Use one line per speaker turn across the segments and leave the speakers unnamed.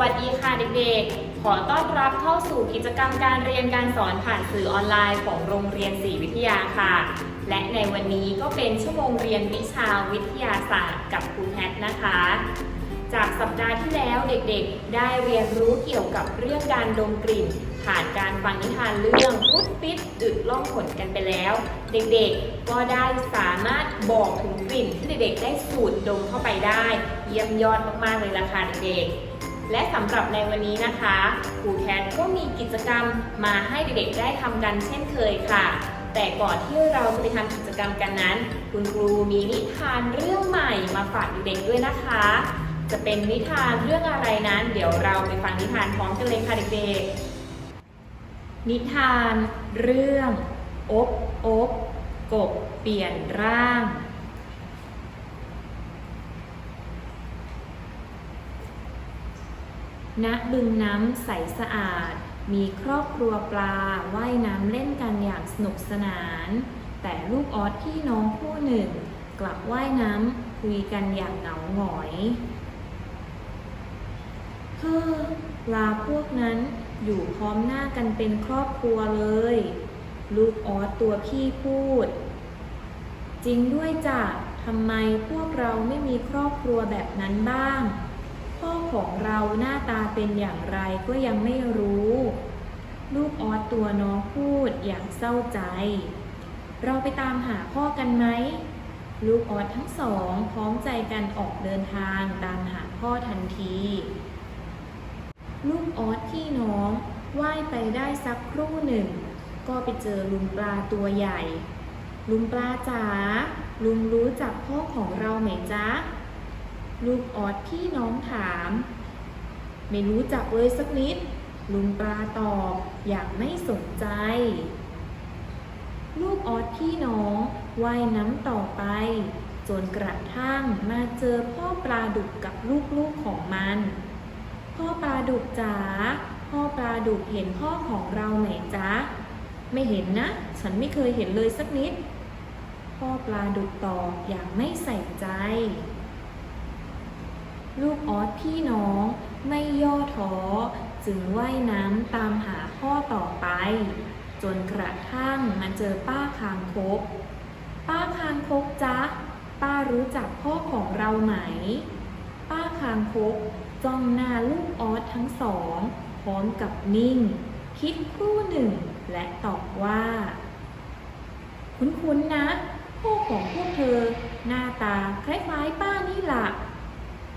วัสดีค่ะเด็กๆ ขอต้อนรับเข้าสู่กิจกรรมการเรียนการสอนผ่านสื่อออนไลน์ของโรงเรียนศรีวิทยาค่ะ และในวันนี้ก็เป็นชั่วโมงเรียนวิชาวิทยาศาสตร์กับครูแพทนะคะ จากสัปดาห์ที่แล้วเด็กๆ ได้เรียนรู้เกี่ยวกับเรื่องการดมกลิ่น ผ่านการฟังนิทานเรื่องพุดปิดอึดล่องหนกันไปแล้ว เด็กๆ ก็ได้สามารถบอกถึงกลิ่นที่เด็กๆ ได้สูดดมเข้าไปได้ เยี่ยมยอดมากๆเลยล่ะค่ะเด็กๆ และสำหรับในวันนี้นะคะครูแคทก็มีกิจกรรมมาให้เด็กๆได้ทำกันเช่นเคยค่ะ แต่ก่อนที่เราจะไปทำกิจกรรมกันนั้น คุณครูมีนิทานเรื่องใหม่มาฝากเด็กๆด้วยนะคะ จะเป็นนิทานเรื่องอะไรนั้น เดี๋ยวเราไปฟังนิทานพร้อมกันเลยค่ะเด็กๆ นิทาน เรื่องอบอบกบเปลี่ยนร่าง ณบึงน้ำใสสะอาด มีครอบครัวปลาว่ายน้ำเล่นกันอย่างสนุกสนาน แต่ลูกออสพี่น้องคู่หนึ่ง กลับว่ายน้ำคุยกันอย่างเหงาหงอยเฮ้อปลาพวกนั้นอยู่พร้อมหน้ากันเป็นครอบครัวเลย ลูกออสตัวพี่พูด จริงด้วยจ้ะทำไมพวกเราไม่มีครอบครัวแบบนั้นบ้าง พ่อของเราหน้าตาเป็นอย่างไรก็ยังไม่รู้ ลูกออสตัวน้องพูดอย่างเศร้าใจ เราไปตามหาพ่อกันไหม ลูกออสทั้งสองพร้อมใจกันออกเดินทางตามหาพ่อทันที ลูกออสพี่น้องว่ายไปได้สักครู่หนึ่ง ก็ไปเจอลุงปลาตัวใหญ่ ลุงปลาจ๋าลุงรู้จักพ่อของเราไหมจ๊ะ ลูกออดพี่น้องถาม ไม่รู้จักเลยสักนิด ลุงปลาตอบอย่างไม่สนใจ ลูกออดพี่น้องว่ายน้ำต่อไป จนกระทั่งมาเจอพ่อปลาดุกกับลูกๆของมัน พ่อปลาดุกจ๋าพ่อปลาดุกเห็นพ่อของเราไหมจ๊ะไม่เห็นนะ ฉันไม่เคยเห็นเลยสักนิด พ่อปลาดุกตอบอย่างไม่ใส่ใจ ลูกออสพี่น้องไม่ย่อท้อ จึงว่ายน้ำตามหาพ่อต่อไป จนกระทั่งมาเจอป้าคางคก ป้าคางคกจ๊ะ ป้ารู้จักพ่อของเราไหม ป้าคางคกจ้องหน้าลูกออสทั้งสอง พร้อมกับนิ่ง คิดครู่หนึ่ง และตอบว่า คุ้นๆนะพ่อของพวกเธอ หน้าตาคล้ายๆป้านี่ล่ะ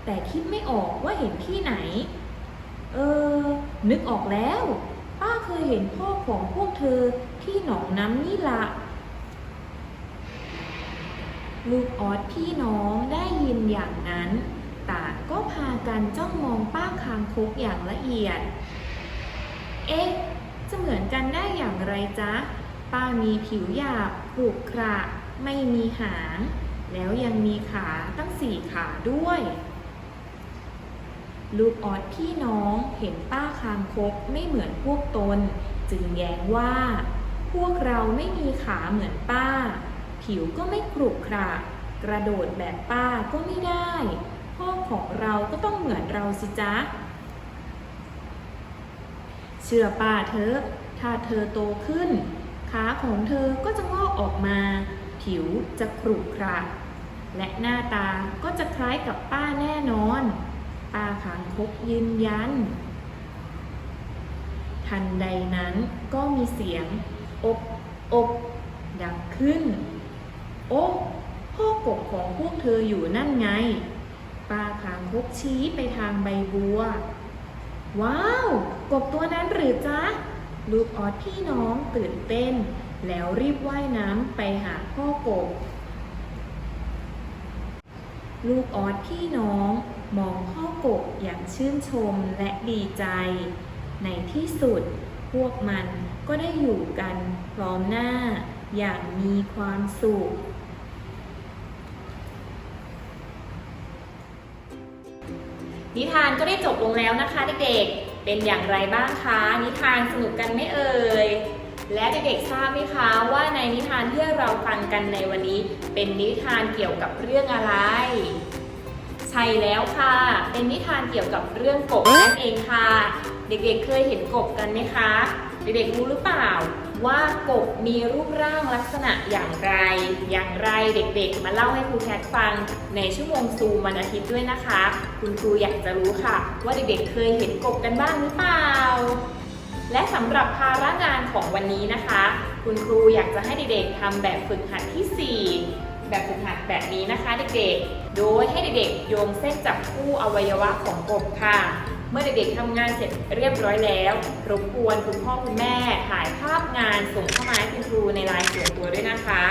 แต่คิดไม่ออกว่าเห็นที่ไหน เออ นึกออกแล้ว ป้าเคยเห็นพ่อของพวกเธอที่หนองน้ำนี่ละ ลูกออสพี่น้องได้ยินอย่างนั้น ต่างก็พากันจ้องมองป้าคางคกอย่างละเอียด เอ๊ะ จะเหมือนกันได้อย่างไรจ๊ะ ป้ามีผิวหยาบขรุขระ ไม่มีหาง แล้วยังมีขาตั้งสี่ขาด้วย ลูกออดพี่น้องเห็นป้าคางคกไม่เหมือนพวกตน จึงแย้งว่า พวกเราไม่มีขาเหมือนป้า ผิวก็ไม่กรุขระ กระโดดแบบป้าก็ไม่ได้พ่อของเราก็ต้องเหมือนเราสิจ๊ะ เชื่อป้าเถอะถ้าเธอโตขึ้น ขาของเธอก็จะงอกออกมา ผิวจะกรุขระ และหน้าตาก็จะคล้ายกับป้าแน่นอน ป้าขางคกยืนยัน ทันใดนั้นก็มีเสียงอบอบดังขึ้น โอ้พ่อกบของพวกเธออยู่นั่นไงป้าขางคกชี้ไปทางใบบัว ว้าว กบตัวนั้นหรือจ๊ะ ลูกออดพี่น้องตื่นเต้น แล้วรีบว่ายน้ำไปหาพ่อกบ ลูกออดพี่น้องมองพ่อกบอย่างชื่นชมและดีใจ ในที่สุดพวกมันก็ได้อยู่กันพร้อมหน้าอย่างมีความสุข นิทานก็ได้จบลงแล้วนะคะเด็กๆ เป็นอย่างไรบ้างคะ นิทานสนุกกันไหมเอ่ย และเด็กๆทราบไหมคะว่าในนิทานที่เราฟังกันในวันนี้ เป็นนิทานเกี่ยวกับเรื่องอะไร ใช่แล้วค่ะ เป็นนิทานเกี่ยวกับเรื่องกบนั่นเองค่ะ เด็กๆเคยเห็นกบกันไหมคะ เด็กๆรู้หรือเปล่า ว่ากบมีรูปร่างลักษณะอย่างไร อย่างไรเด็กๆ มาเล่าให้ครูแคทฟังในชั่วโมงซูมวันอาทิตย์ด้วยนะคะ คุณครูอยากจะรู้ค่ะ ว่าเด็กๆ เคยเห็นกบกันบ้างหรือเปล่า และสำหรับภาระงานของวันนี้นะคะ คุณครูอยากจะให้เด็กๆทำแบบฝึกหัดที่ 4 แบบฝึกหัดแบบนี้นะคะเด็กๆ โดยให้เด็กๆโยงเส้นจับคู่อวัยวะของกบค่ะ เมื่อเด็กๆทำงานเสร็จเรียบร้อยแล้วรบกวนคุณพ่อคุณแม่ถ่ายภาพงานส่งเข้ามาให้คุณครูในไลน์ส่วนตัวด้วยนะคะ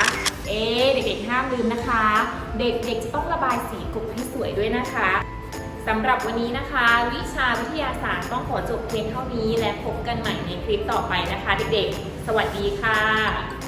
เอ๊เด็กๆห้ามลืมนะคะ เด็กๆจะต้องระบายสีกบให้สวยด้วยนะคะ สำหรับวันนี้นะคะ วิชาวิทยาศาสตร์ต้องขอจบเพียงเท่านี้และพบกันใหม่ในคลิปต่อไปนะคะเด็กๆ สวัสดีค่ะ